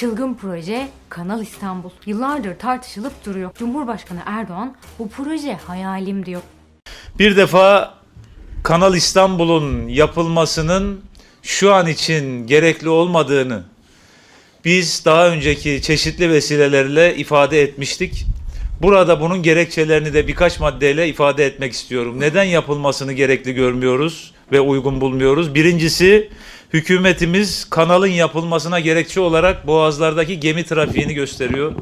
Çılgın proje Kanal İstanbul. Yıllardır tartışılıp duruyor. Cumhurbaşkanı Erdoğan bu proje hayalim diyor. Bir defa Kanal İstanbul'un yapılmasının şu an için gerekli olmadığını biz daha önceki çeşitli vesilelerle ifade etmiştik. Burada bunun gerekçelerini de birkaç maddeyle ifade etmek istiyorum. Neden yapılmasını gerekli görmüyoruz ve uygun bulmuyoruz? Birincisi hükümetimiz kanalın yapılmasına gerekçe olarak boğazlardaki gemi trafiğini gösteriyor.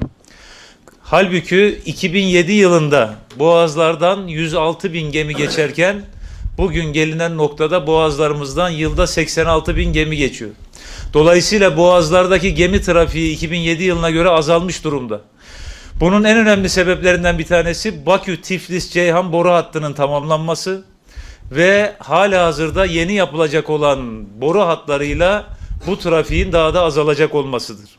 Halbuki 2007 yılında boğazlardan 106 bin gemi geçerken bugün gelinen noktada boğazlarımızdan yılda 86 bin gemi geçiyor. Dolayısıyla boğazlardaki gemi trafiği 2007 yılına göre azalmış durumda. Bunun en önemli sebeplerinden bir tanesi Bakü-Tiflis-Ceyhan boru hattının tamamlanması ve hala hazırda yeni yapılacak olan boru hatlarıyla bu trafiğin daha da azalacak olmasıdır.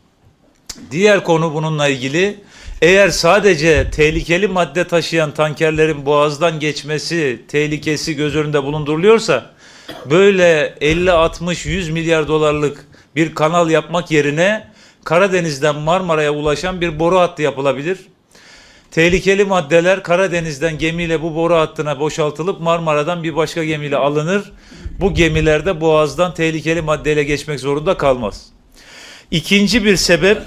Diğer konu bununla ilgili. Eğer sadece tehlikeli madde taşıyan tankerlerin boğazdan geçmesi tehlikesi göz önünde bulunduruluyorsa böyle 50 60 100 milyar dolarlık bir kanal yapmak yerine Karadeniz'den Marmara'ya ulaşan bir boru hattı yapılabilir. Tehlikeli maddeler Karadeniz'den gemiyle bu boru hattına boşaltılıp Marmara'dan bir başka gemiyle alınır. Bu gemilerde boğazdan tehlikeli maddeyle geçmek zorunda kalmaz. İkinci bir sebep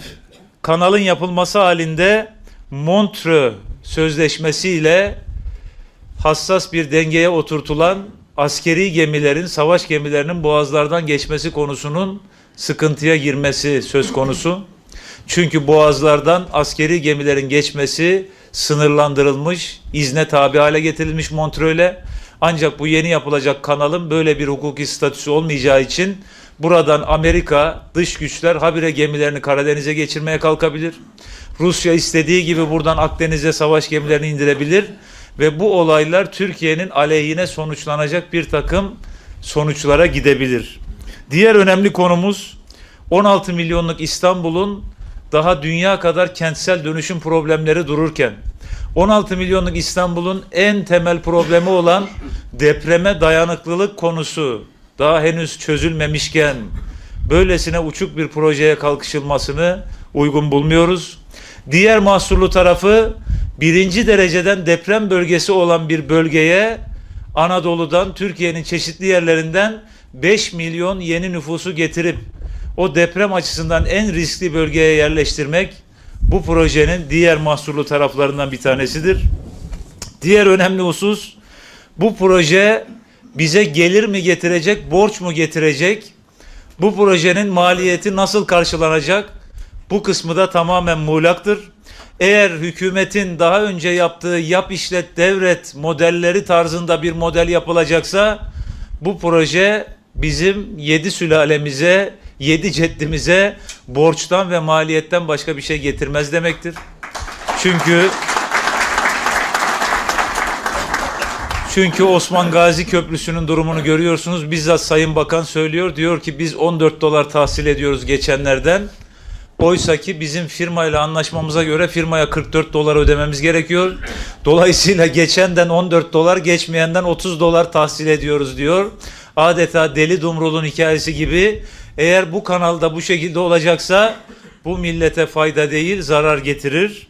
kanalın yapılması halinde Montreux Sözleşmesi ile hassas bir dengeye oturtulan askeri gemilerin, savaş gemilerinin boğazlardan geçmesi konusunun sıkıntıya girmesi söz konusu. Çünkü boğazlardan askeri gemilerin geçmesi sınırlandırılmış, izne tabi hale getirilmiş Montreux'le. Ancak bu yeni yapılacak kanalın böyle bir hukuki statüsü olmayacağı için buradan Amerika dış güçler habire gemilerini Karadeniz'e geçirmeye kalkabilir. Rusya istediği gibi buradan Akdeniz'e savaş gemilerini indirebilir ve bu olaylar Türkiye'nin aleyhine sonuçlanacak bir takım sonuçlara gidebilir. Diğer önemli konumuz 16 milyonluk İstanbul'un daha dünya kadar kentsel dönüşüm problemleri dururken 16 milyonluk İstanbul'un en temel problemi olan depreme dayanıklılık konusu daha henüz çözülmemişken böylesine uçuk bir projeye kalkışılmasını uygun bulmuyoruz. Diğer mahsurlu tarafı birinci dereceden deprem bölgesi olan bir bölgeye Anadolu'dan Türkiye'nin çeşitli yerlerinden 5 milyon yeni nüfusu getirip o deprem açısından en riskli bölgeye yerleştirmek bu projenin diğer mahsurlu taraflarından bir tanesidir. Diğer önemli husus bu proje bize gelir mi getirecek, borç mu getirecek? Bu projenin maliyeti nasıl karşılanacak? Bu kısmı da tamamen muğlaktır. Eğer hükümetin daha önce yaptığı yap işlet devret modelleri tarzında bir model yapılacaksa bu proje bizim yedi sülalemize, yedi ceddimize borçtan ve maliyetten başka bir şey getirmez demektir. Çünkü çünkü Osman Gazi Köprüsü'nün durumunu görüyorsunuz. Bizzat Sayın Bakan söylüyor. Diyor ki biz 14 dolar tahsil ediyoruz geçenlerden. Oysa ki bizim firmayla anlaşmamıza göre firmaya 44 dolar ödememiz gerekiyor. Dolayısıyla geçenden 14 dolar, geçmeyenden 30 dolar tahsil ediyoruz diyor. Adeta Deli Dumrul'un hikayesi gibi eğer bu kanalda bu şekilde olacaksa bu millete fayda değil zarar getirir.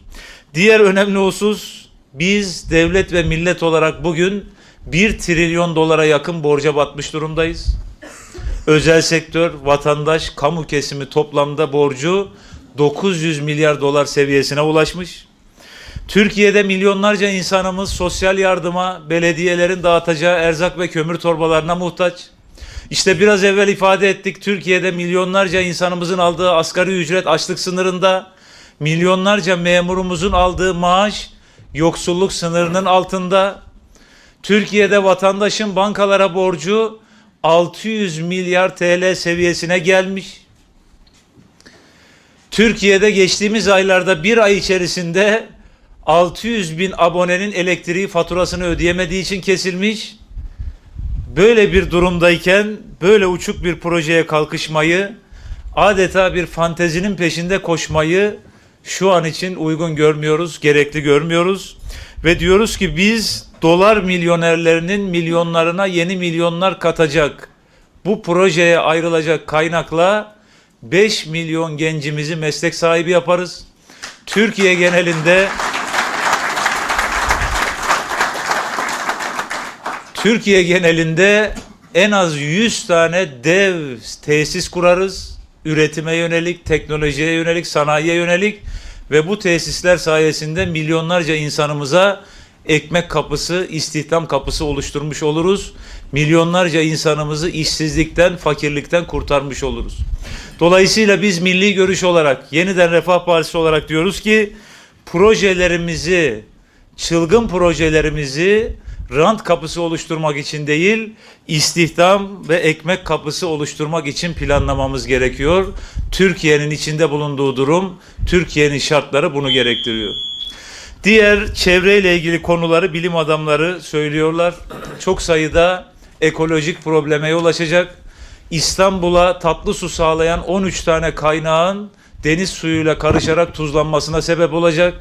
Diğer önemli husus biz devlet ve millet olarak bugün 1 trilyon dolara yakın borca batmış durumdayız. Özel sektör, vatandaş, kamu kesimi toplamda borcu 900 milyar dolar seviyesine ulaşmış. Türkiye'de milyonlarca insanımız sosyal yardıma, belediyelerin dağıtacağı erzak ve kömür torbalarına muhtaç. İşte biraz evvel ifade ettik Türkiye'de milyonlarca insanımızın aldığı asgari ücret açlık sınırında, milyonlarca memurumuzun aldığı maaş yoksulluk sınırının altında. Türkiye'de vatandaşın bankalara borcu 600 milyar TL seviyesine gelmiş. Türkiye'de geçtiğimiz aylarda bir ay içerisinde 600 bin abonenin elektriği faturasını ödeyemediği için kesilmiş. Böyle bir durumdayken böyle uçuk bir projeye kalkışmayı adeta bir fantezinin peşinde koşmayı şu an için uygun görmüyoruz, gerekli görmüyoruz ve diyoruz ki biz dolar milyonerlerinin milyonlarına yeni milyonlar katacak bu projeye ayrılacak kaynakla 5 milyon gencimizi meslek sahibi yaparız. Türkiye genelinde Türkiye genelinde en az 100 tane dev tesis kurarız. Üretime yönelik, teknolojiye yönelik, sanayiye yönelik ve bu tesisler sayesinde milyonlarca insanımıza ekmek kapısı, istihdam kapısı oluşturmuş oluruz. Milyonlarca insanımızı işsizlikten, fakirlikten kurtarmış oluruz. Dolayısıyla biz milli görüş olarak, yeniden Refah Partisi olarak diyoruz ki projelerimizi, çılgın projelerimizi rant kapısı oluşturmak için değil, istihdam ve ekmek kapısı oluşturmak için planlamamız gerekiyor. Türkiye'nin içinde bulunduğu durum, Türkiye'nin şartları bunu gerektiriyor. Diğer çevreyle ilgili konuları bilim adamları söylüyorlar. Çok sayıda ekolojik probleme yol açacak. İstanbul'a tatlı su sağlayan 13 tane kaynağın deniz suyuyla karışarak tuzlanmasına sebep olacak.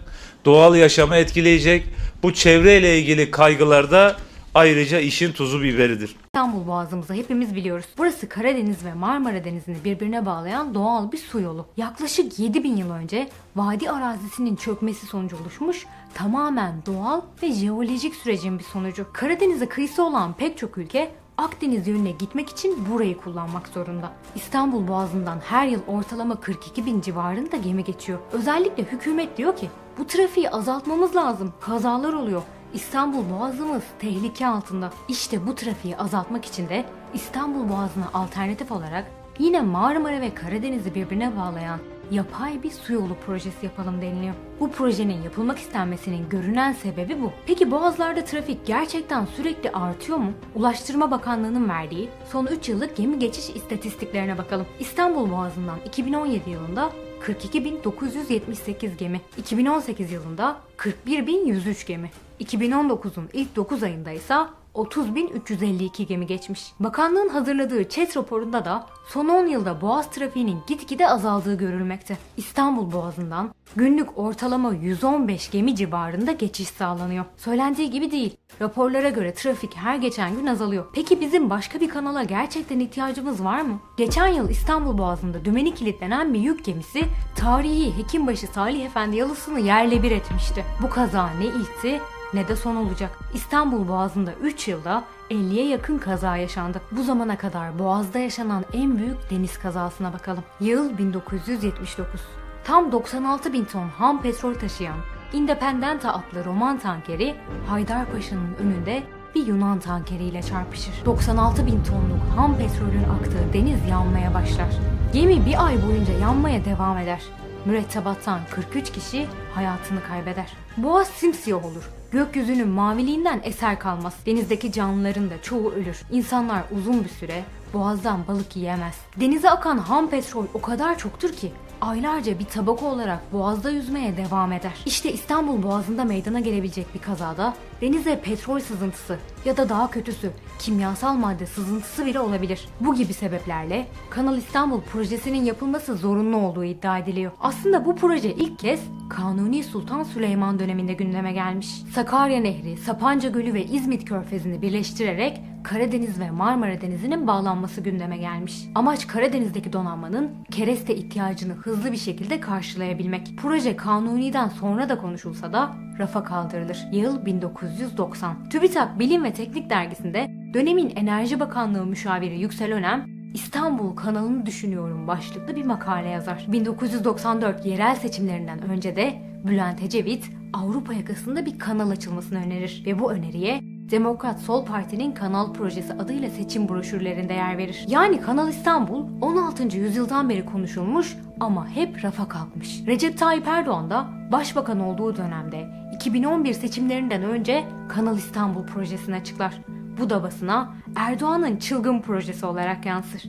Doğal yaşamı etkileyecek. Bu çevreyle ilgili kaygılarda ayrıca işin tuzu biberidir. İstanbul Boğazımızı hepimiz biliyoruz. Burası Karadeniz ve Marmara Denizi'ni birbirine bağlayan doğal bir su yolu. Yaklaşık 7000 yıl önce vadi arazisinin çökmesi sonucu oluşmuş tamamen doğal ve jeolojik sürecin bir sonucu. Karadeniz'e kıyısı olan pek çok ülke Akdeniz yönüne gitmek için burayı kullanmak zorunda. İstanbul Boğazı'ndan her yıl ortalama 42 bin civarında gemi geçiyor. Özellikle hükümet diyor ki bu trafiği azaltmamız lazım. Kazalar oluyor. İstanbul Boğazımız tehlike altında. İşte bu trafiği azaltmak için de İstanbul Boğazı'na alternatif olarak yine Marmara ve Karadeniz'i birbirine bağlayan yapay bir su yolu projesi yapalım deniliyor. Bu projenin yapılmak istenmesinin görünen sebebi bu. Peki boğazlarda trafik gerçekten sürekli artıyor mu? Ulaştırma Bakanlığı'nın verdiği son 3 yıllık gemi geçiş istatistiklerine bakalım. İstanbul Boğazı'ndan 2017 yılında 42.978 gemi, 2018 yılında 41.103 gemi, 2019'un ilk 9 ayında ise 30.352 gemi geçmiş. Bakanlığın hazırladığı ÇED raporunda da son 10 yılda boğaz trafiğinin gitgide azaldığı görülmekte. İstanbul Boğazı'ndan günlük ortalama 115 gemi civarında geçiş sağlanıyor. Söylendiği gibi değil. Raporlara göre trafik her geçen gün azalıyor. Peki bizim başka bir kanala gerçekten ihtiyacımız var mı? Geçen yıl İstanbul Boğazı'nda dümeni kilitlenen bir yük gemisi tarihi Hekimbaşı Salih Efendi yalısını yerle bir etmişti. Bu kaza ne ilkti ne de son olacak. İstanbul Boğazı'nda 3 yılda 50'ye yakın kaza yaşandı. Bu zamana kadar Boğaz'da yaşanan en büyük deniz kazasına bakalım. Yıl 1979. Tam 96 bin ton ham petrol taşıyan Independenta adlı roman tankeri Haydarpaşa'nın önünde bir Yunan tankeriyle çarpışır. 96 bin tonluk ham petrolün aktığı deniz yanmaya başlar. Gemi bir ay boyunca yanmaya devam eder. Mürettebattan 43 kişi hayatını kaybeder. Boğaz simsiyah olur. Gökyüzünün maviliğinden eser kalmaz. Denizdeki canlıların da çoğu ölür. İnsanlar uzun bir süre boğazdan balık yiyemez. Denize akan ham petrol o kadar çoktur ki aylarca bir tabaka olarak boğazda yüzmeye devam eder. İşte İstanbul Boğazı'nda meydana gelebilecek bir kazada denize petrol sızıntısı ya da daha kötüsü kimyasal madde sızıntısı bile olabilir. Bu gibi sebeplerle Kanal İstanbul projesinin yapılması zorunlu olduğu iddia ediliyor. Aslında bu proje ilk kez Kanuni Sultan Süleyman döneminde gündeme gelmiş. Sakarya Nehri, Sapanca Gölü ve İzmit Körfezi'ni birleştirerek Karadeniz ve Marmara Denizi'nin bağlanması gündeme gelmiş. Amaç Karadeniz'deki donanmanın kereste ihtiyacını hızlı bir şekilde karşılayabilmek. Proje Kanuni'den sonra da konuşulsa da rafa kaldırılır. Yıl 1990. TÜBİTAK Bilim ve Teknik Dergisi'nde dönemin Enerji Bakanlığı müşaviri Yüksel Önem İstanbul kanalını düşünüyorum başlıklı bir makale yazar. 1994 yerel seçimlerinden önce de Bülent Ecevit Avrupa yakasında bir kanal açılmasını önerir ve bu öneriye Demokrat Sol Parti'nin Kanal Projesi adıyla seçim broşürlerinde yer verir. Yani Kanal İstanbul 16. yüzyıldan beri konuşulmuş ama hep rafa kalkmış. Recep Tayyip Erdoğan da başbakan olduğu dönemde 2011 seçimlerinden önce Kanal İstanbul projesini açıklar. Bu da basına Erdoğan'ın çılgın projesi olarak yansır.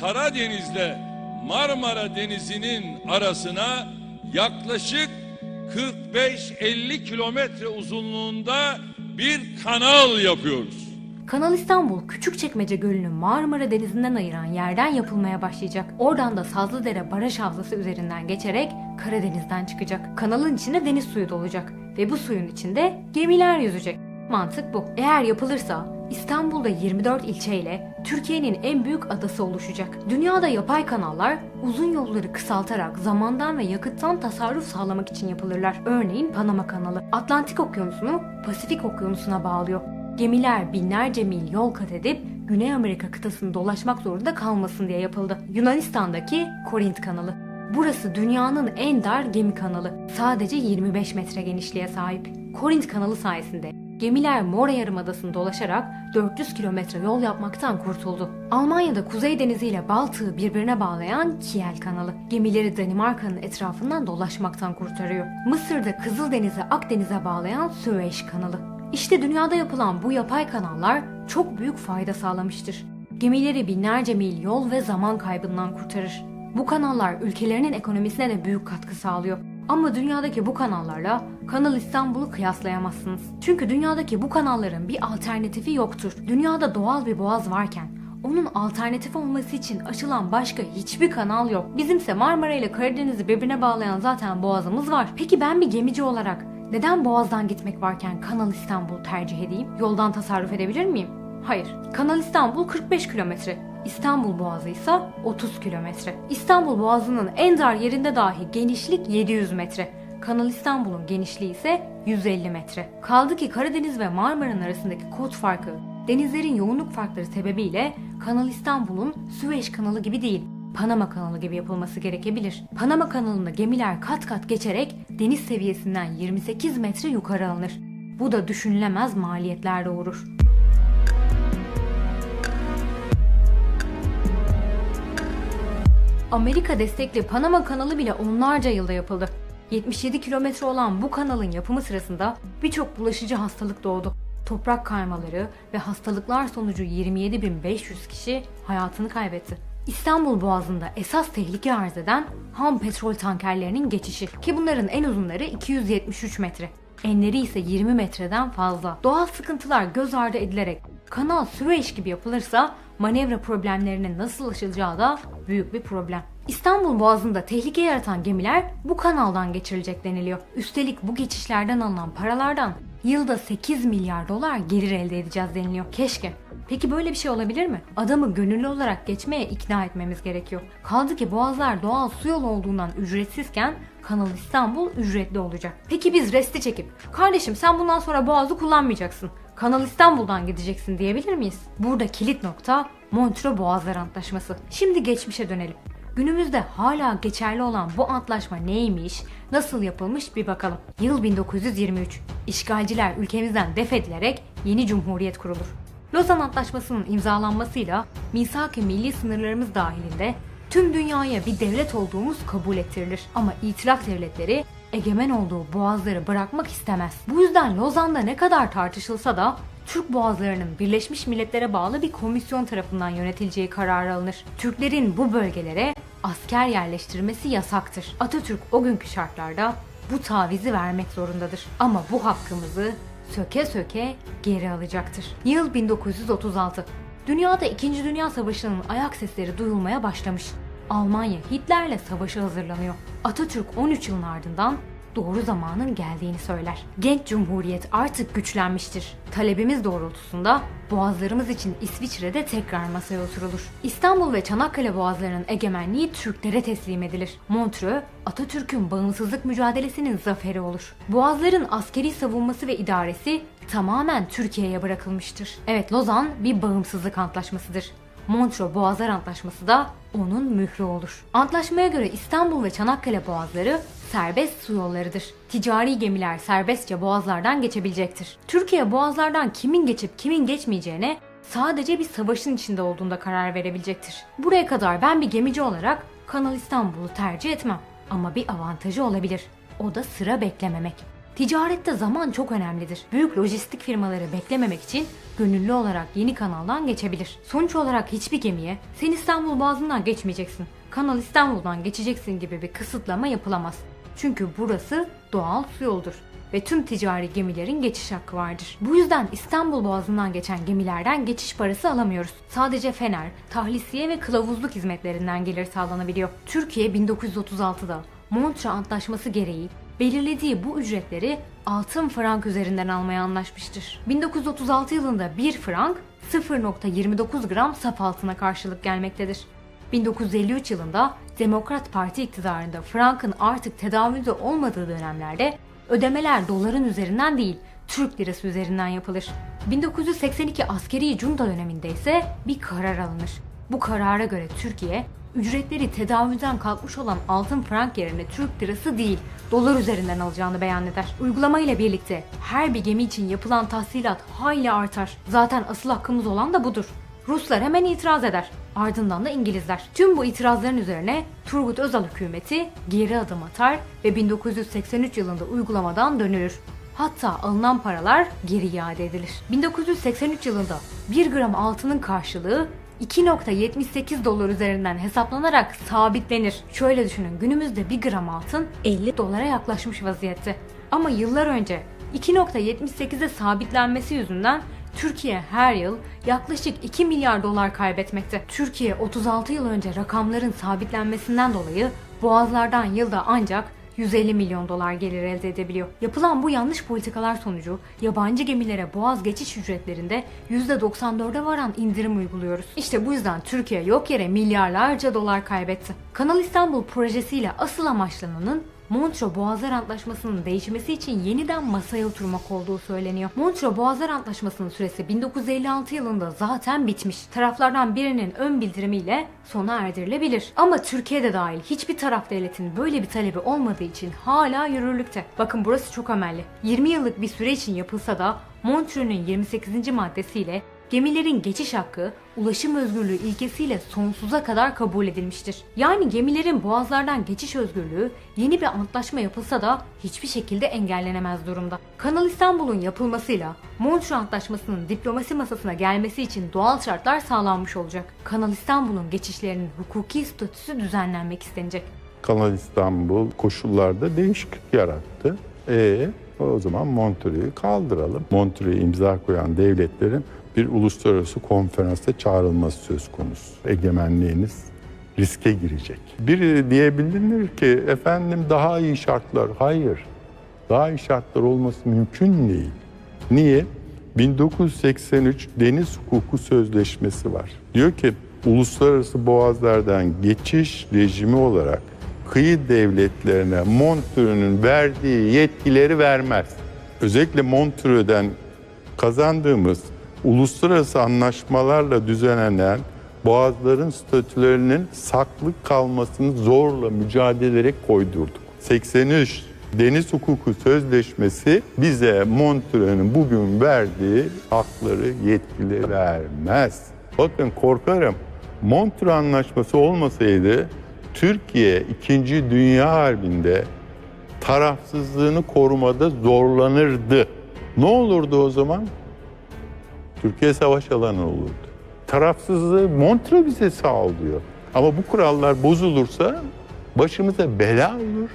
Karadeniz'le Marmara Denizi'nin arasına yaklaşık 45-50 kilometre uzunluğunda bir kanal yapıyoruz. Kanal İstanbul Küçükçekmece Gölü'nü Marmara Denizi'nden ayıran yerden yapılmaya başlayacak. Oradan da Sazlıdere Baraj Havzası üzerinden geçerek Karadeniz'den çıkacak. Kanalın içine deniz suyu dolacak ve bu suyun içinde gemiler yüzecek. Mantık bu. Eğer yapılırsa İstanbul'da 24 ilçeyle Türkiye'nin en büyük adası oluşacak. Dünyada yapay kanallar uzun yolları kısaltarak zamandan ve yakıttan tasarruf sağlamak için yapılırlar. Örneğin Panama Kanalı Atlantik Okyanusu'nu Pasifik Okyanusu'na bağlıyor. Gemiler binlerce mil yol kat edip Güney Amerika kıtasını dolaşmak zorunda kalmasın diye yapıldı. Yunanistan'daki Korint Kanalı. Burası dünyanın en dar gemi kanalı. Sadece 25 metre genişliğe sahip. Korint Kanalı sayesinde gemiler Mora Yarımadası'nı dolaşarak 400 kilometre yol yapmaktan kurtuldu. Almanya'da Kuzey Denizi ile Baltık'ı birbirine bağlayan Kiel Kanalı gemileri Danimarka'nın etrafından dolaşmaktan kurtarıyor. Mısır'da Kızıldeniz'i Akdeniz'e bağlayan Süveyş Kanalı. İşte dünyada yapılan bu yapay kanallar çok büyük fayda sağlamıştır. Gemileri binlerce mil yol ve zaman kaybından kurtarır. Bu kanallar ülkelerinin ekonomisine de büyük katkı sağlıyor. Ama dünyadaki bu kanallarla Kanal İstanbul'u kıyaslayamazsınız. Çünkü dünyadaki bu kanalların bir alternatifi yoktur. Dünyada doğal bir boğaz varken onun alternatif olması için açılan başka hiçbir kanal yok. Bizimse Marmara ile Karadeniz'i birbirine bağlayan zaten boğazımız var. Peki ben bir gemici olarak neden Boğaz'dan gitmek varken Kanal İstanbul tercih edeyim? Yoldan tasarruf edebilir miyim? Hayır. Kanal İstanbul 45 kilometre. İstanbul Boğazı ise 30 kilometre. İstanbul Boğazı'nın en dar yerinde dahi genişlik 700 metre. Kanal İstanbul'un genişliği ise 150 metre. Kaldı ki Karadeniz ve Marmara'nın arasındaki kod farkı, denizlerin yoğunluk farkları sebebiyle Kanal İstanbul'un Süveyş kanalı gibi değil, Panama kanalı gibi yapılması gerekebilir. Panama kanalında gemiler kat kat geçerek deniz seviyesinden 28 metre yukarı alınır. Bu da düşünülemez maliyetler doğurur. Amerika destekli Panama kanalı bile onlarca yılda yapıldı. 77 kilometre olan bu kanalın yapımı sırasında birçok bulaşıcı hastalık doğdu. Toprak kaymaları ve hastalıklar sonucu 27.500 kişi hayatını kaybetti. İstanbul Boğazı'nda esas tehlike arz eden ham petrol tankerlerinin geçişi ki bunların en uzunları 273 metre. Enleri ise 20 metreden fazla. Doğal sıkıntılar göz ardı edilerek kanal Süveyş gibi yapılırsa manevra problemlerinin nasıl aşılacağı da büyük bir problem. İstanbul Boğazı'nda tehlike yaratan gemiler bu kanaldan geçirilecek deniliyor. Üstelik bu geçişlerden alınan paralardan yılda 8 milyar dolar gelir elde edeceğiz deniliyor. Keşke. Peki böyle bir şey olabilir mi? Adamı gönüllü olarak geçmeye ikna etmemiz gerekiyor. Kaldı ki boğazlar doğal su yolu olduğundan ücretsizken Kanal İstanbul ücretli olacak. Peki biz resti çekip kardeşim sen bundan sonra boğazı kullanmayacaksın. Kanal İstanbul'dan gideceksin diyebilir miyiz? Burada kilit nokta Montreux Boğazlar Antlaşması. Şimdi geçmişe dönelim. Günümüzde hala geçerli olan bu antlaşma neymiş, nasıl yapılmış bir bakalım. Yıl 1923. İşgalciler ülkemizden def edilerek yeni cumhuriyet kurulur. Lozan Antlaşması'nın imzalanmasıyla misak-ı milli sınırlarımız dahilinde tüm dünyaya bir devlet olduğumuz kabul ettirilir. Ama itilaf devletleri egemen olduğu boğazları bırakmak istemez. Bu yüzden Lozan'da ne kadar tartışılsa da Türk boğazlarının Birleşmiş Milletler'e bağlı bir komisyon tarafından yönetileceği kararı alınır. Türklerin bu bölgelere asker yerleştirmesi yasaktır. Atatürk o günkü şartlarda bu tavizi vermek zorundadır. Ama bu hakkımızı söke söke geri alacaktır. Yıl 1936. Dünyada 2. Dünya Savaşı'nın ayak sesleri duyulmaya başlamış. Almanya Hitler'le savaşa hazırlanıyor. Atatürk 13 yılın ardından doğru zamanın geldiğini söyler. Genç Cumhuriyet artık güçlenmiştir. Talebimiz doğrultusunda boğazlarımız için İsviçre'de tekrar masaya oturulur. İstanbul ve Çanakkale boğazlarının egemenliği Türklere teslim edilir. Montreux, Atatürk'ün bağımsızlık mücadelesinin zaferi olur. Boğazların askeri savunması ve idaresi tamamen Türkiye'ye bırakılmıştır. Evet Lozan bir bağımsızlık antlaşmasıdır. Montreux Boğazlar Antlaşması da onun mührü olur. Antlaşmaya göre İstanbul ve Çanakkale boğazları serbest su yollarıdır. Ticari gemiler serbestçe boğazlardan geçebilecektir. Türkiye boğazlardan kimin geçip kimin geçmeyeceğine sadece bir savaşın içinde olduğunda karar verebilecektir. Buraya kadar ben bir gemici olarak Kanal İstanbul'u tercih etmem. Ama bir avantajı olabilir. O da sıra beklememek. Ticarette zaman çok önemlidir. Büyük lojistik firmaları beklememek için gönüllü olarak yeni kanaldan geçebilir. Sonuç olarak hiçbir gemiye sen İstanbul Boğazı'ndan geçmeyeceksin, Kanal İstanbul'dan geçeceksin gibi bir kısıtlama yapılamaz. Çünkü burası doğal su yoludur ve tüm ticari gemilerin geçiş hakkı vardır. Bu yüzden İstanbul Boğazı'ndan geçen gemilerden geçiş parası alamıyoruz. Sadece fener, tahlisiye ve kılavuzluk hizmetlerinden gelir sağlanabiliyor. Türkiye 1936'da Montreux Antlaşması gereği belirlediği bu ücretleri altın frank üzerinden almaya anlaşmıştır. 1936 yılında 1 frank 0.29 gram saf altına karşılık gelmektedir. 1953 yılında Demokrat Parti iktidarında frankın artık tedavülde olmadığı dönemlerde ödemeler doların üzerinden değil Türk lirası üzerinden yapılır. 1982 askeri junta döneminde ise bir karar alınır. Bu karara göre Türkiye ücretleri tedavülden kalkmış olan altın frank yerine Türk lirası değil dolar üzerinden alacağını beyan eder. Uygulama ile birlikte her bir gemi için yapılan tahsilat hayli artar. Zaten asıl hakkımız olan da budur. Ruslar hemen itiraz eder. Ardından da İngilizler. Tüm bu itirazların üzerine Turgut Özal hükümeti geri adım atar ve 1983 yılında uygulamadan dönülür. Hatta alınan paralar geri iade edilir. 1983 yılında 1 gram altının karşılığı 2.78 dolar üzerinden hesaplanarak sabitlenir. Şöyle düşünün günümüzde 1 gram altın 50 dolara yaklaşmış vaziyette. Ama yıllar önce 2.78'e sabitlenmesi yüzünden Türkiye her yıl yaklaşık 2 milyar dolar kaybetmekte. Türkiye 36 yıl önce rakamların sabitlenmesinden dolayı boğazlardan yılda ancak 150 milyon dolar gelir elde edebiliyor. Yapılan bu yanlış politikalar sonucu yabancı gemilere boğaz geçiş ücretlerinde %94'e varan indirim uyguluyoruz. İşte bu yüzden Türkiye yok yere milyarlarca dolar kaybetti. Kanal İstanbul projesiyle asıl amaçlananın Montreux Boğazlar Antlaşması'nın değişmesi için yeniden masaya oturmak olduğu söyleniyor. Montreux Boğazlar Antlaşması'nın süresi 1956 yılında zaten bitmiş. Taraflardan birinin ön bildirimiyle sona erdirilebilir. Ama Türkiye'de dahil hiçbir taraf devletin böyle bir talebi olmadığı için hala yürürlükte. Bakın burası çok önemli. 20 yıllık bir süre için yapılsa da Montreux'ün 28. maddesiyle Gemilerin geçiş hakkı ulaşım özgürlüğü ilkesiyle sonsuza kadar kabul edilmiştir. Yani gemilerin boğazlardan geçiş özgürlüğü yeni bir antlaşma yapılsa da hiçbir şekilde engellenemez durumda. Kanal İstanbul'un yapılmasıyla Montreux Antlaşması'nın diplomasi masasına gelmesi için doğal şartlar sağlanmış olacak. Kanal İstanbul'un geçişlerinin hukuki statüsü düzenlenmek istenecek. Kanal İstanbul koşullarda değişiklik yarattı. E o zaman Montreux'u kaldıralım. Montreux'e imza koyan devletlerin bir uluslararası konferansta çağrılması söz konusu. Egemenliğiniz riske girecek. Biri diyebilir ki efendim daha iyi şartlar. Hayır. Daha iyi şartlar olması mümkün değil. Niye? 1983 Deniz Hukuku Sözleşmesi var. Diyor ki uluslararası boğazlardan geçiş rejimi olarak kıyı devletlerine Montreux'un verdiği yetkileri vermez. Özellikle Montreux'den kazandığımız uluslararası anlaşmalarla düzenlenen boğazların statülerinin saklı kalmasını zorla mücadele ederek koydurduk. 83 Deniz Hukuku Sözleşmesi bize Montreux'un bugün verdiği hakları, yetkileri vermez. Bakın korkarım Montreux Anlaşması olmasaydı Türkiye 2. Dünya Harbi'nde tarafsızlığını korumada zorlanırdı. Ne olurdu o zaman? Türkiye savaş alanı olurdu. Tarafsızlığı Montre bize sağlıyor. Ama bu kurallar bozulursa başımıza bela olur.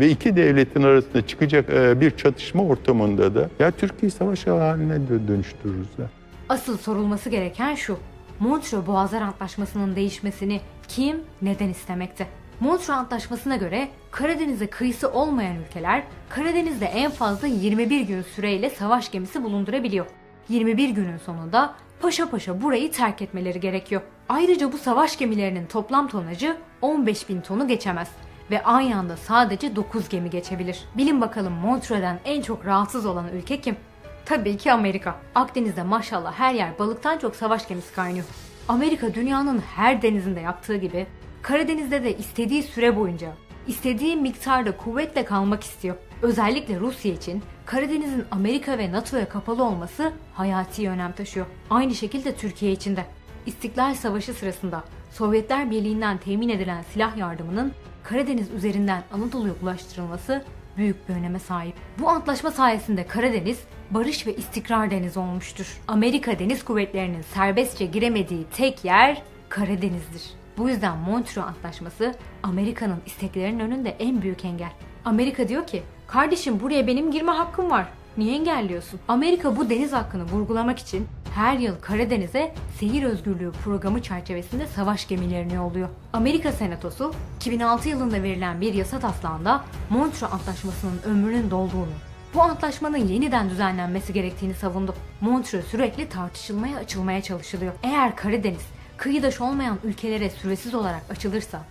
Ve iki devletin arasında çıkacak e, bir çatışma ortamında da ya Türkiye savaş haline dö- dönüştürürüz ya. Asıl sorulması gereken şu. Montreux Boğazlar Antlaşması'nın değişmesini kim, neden istemekte? Montreux Antlaşması'na göre Karadeniz'e kıyısı olmayan ülkeler Karadeniz'de en fazla 21 gün süreyle savaş gemisi bulundurabiliyor. 21 günün sonunda paşa paşa burayı terk etmeleri gerekiyor. Ayrıca bu savaş gemilerinin toplam tonajı 15 bin tonu geçemez ve aynı anda sadece 9 gemi geçebilir. Bilin bakalım Montreux'den en çok rahatsız olan ülke kim? Tabii ki Amerika. Akdeniz'de maşallah her yer balıktan çok savaş gemisi kaynıyor. Amerika dünyanın her denizinde yaptığı gibi Karadeniz'de de istediği süre boyunca istediği miktarda kuvvetle kalmak istiyor. Özellikle Rusya için Karadeniz'in Amerika ve NATO'ya kapalı olması hayati önem taşıyor. Aynı şekilde Türkiye için de. İstiklal Savaşı sırasında Sovyetler Birliği'nden temin edilen silah yardımının Karadeniz üzerinden Anadolu'ya ulaştırılması büyük bir öneme sahip. Bu antlaşma sayesinde Karadeniz barış ve istikrar denizi olmuştur. Amerika Deniz Kuvvetleri'nin serbestçe giremediği tek yer Karadeniz'dir. Bu yüzden Montreux Antlaşması Amerika'nın isteklerinin önünde en büyük engel. Amerika diyor ki, kardeşim buraya benim girme hakkım var. Niye engelliyorsun? Amerika bu deniz hakkını vurgulamak için her yıl Karadeniz'e seyir özgürlüğü programı çerçevesinde savaş gemilerini yolluyor. Amerika Senatosu 2006 yılında verilen bir yasa taslağında Montreux Antlaşması'nın ömrünün dolduğunu, bu antlaşmanın yeniden düzenlenmesi gerektiğini savundu. Montreux sürekli tartışılmaya açılmaya çalışılıyor. Eğer Karadeniz kıyıdaş olmayan ülkelere süresiz olarak açılırsa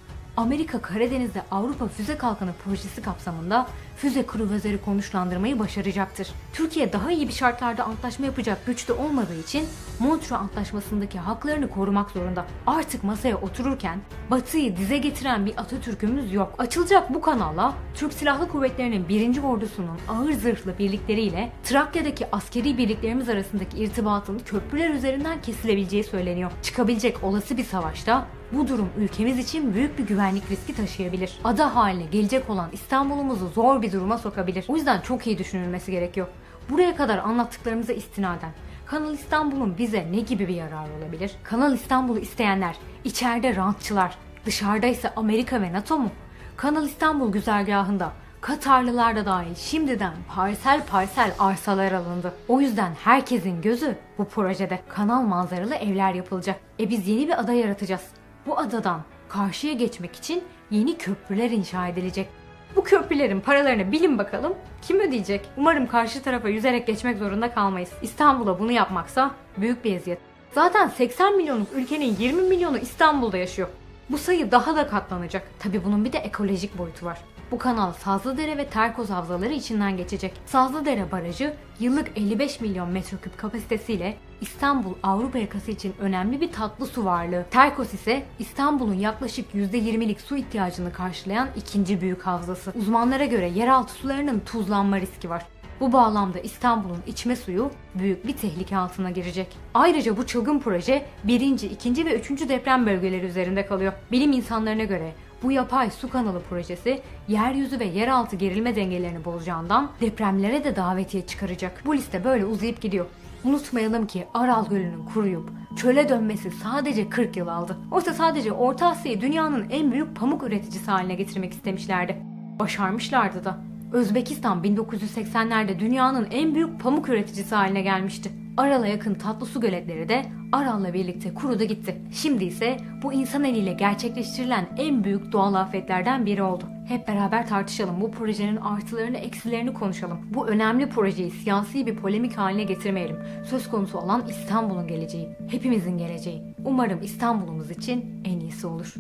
Amerika Karadeniz'de Avrupa Füze Kalkanı projesi kapsamında füze kruvazörü konuşlandırmayı başaracaktır. Türkiye daha iyi bir şartlarda antlaşma yapacak güçte olmadığı için Montreux Antlaşması'ndaki haklarını korumak zorunda. Artık masaya otururken Batı'yı dize getiren bir Atatürk'ümüz yok. Açılacak bu kanalla Türk Silahlı Kuvvetleri'nin 1. Ordusu'nun ağır zırhlı birlikleriyle Trakya'daki askeri birliklerimiz arasındaki irtibatın köprüler üzerinden kesilebileceği söyleniyor. Çıkabilecek olası bir savaşta bu durum ülkemiz için büyük bir güvenlik riski taşıyabilir. Ada haline gelecek olan İstanbul'umuzu zor bir duruma sokabilir. O yüzden çok iyi düşünülmesi gerekiyor. Buraya kadar anlattıklarımıza istinaden Kanal İstanbul'un bize ne gibi bir yararı olabilir? Kanal İstanbul'u isteyenler içeride rantçılar, dışarıda ise Amerika ve NATO mu? Kanal İstanbul güzergahında Katarlılar da dahil şimdiden parsel parsel arsalar alındı. O yüzden herkesin gözü bu projede kanal manzaralı evler yapılacak. E biz yeni bir ada yaratacağız. Bu adadan karşıya geçmek için yeni köprüler inşa edilecek. Bu köprülerin paralarını bilin bakalım kim ödeyecek? Umarım karşı tarafa yüzerek geçmek zorunda kalmayız. İstanbul'a bunu yapmaksa büyük bir eziyet. Zaten 80 milyonluk ülkenin 20 milyonu İstanbul'da yaşıyor. Bu sayı daha da katlanacak. Tabi bunun bir de ekolojik boyutu var. Bu kanal Sazlıdere ve Terkoz havzaları içinden geçecek. Sazlıdere Barajı yıllık 55 milyon metreküp kapasitesiyle İstanbul Avrupa yakası için önemli bir tatlı su varlığı. Terkos ise İstanbul'un yaklaşık %20'lik su ihtiyacını karşılayan ikinci büyük havzası. Uzmanlara göre yeraltı sularının tuzlanma riski var. Bu bağlamda İstanbul'un içme suyu büyük bir tehlike altına girecek. Ayrıca bu çılgın proje birinci, ikinci ve üçüncü deprem bölgeleri üzerinde kalıyor. Bilim insanlarına göre bu yapay su kanalı projesi yeryüzü ve yeraltı gerilme dengelerini bozacağından depremlere de davetiye çıkaracak. Bu liste böyle uzayıp gidiyor. Unutmayalım ki Aral Gölü'nün kuruyup çöle dönmesi sadece 40 yıl aldı. Oysa sadece Orta Asya'yı dünyanın en büyük pamuk üreticisi haline getirmek istemişlerdi. Başarmışlardı da. Özbekistan 1980'lerde dünyanın en büyük pamuk üreticisi haline gelmişti. Aral'a yakın tatlı su göletleri de Aral'la birlikte kurudu gitti. Şimdi ise bu insan eliyle gerçekleştirilen en büyük doğal afetlerden biri oldu. Hep beraber tartışalım. Bu projenin artılarını, eksilerini konuşalım. Bu önemli projeyi siyasi bir polemik haline getirmeyelim. Söz konusu olan İstanbul'un geleceği. Hepimizin geleceği. Umarım İstanbul'umuz için en iyisi olur.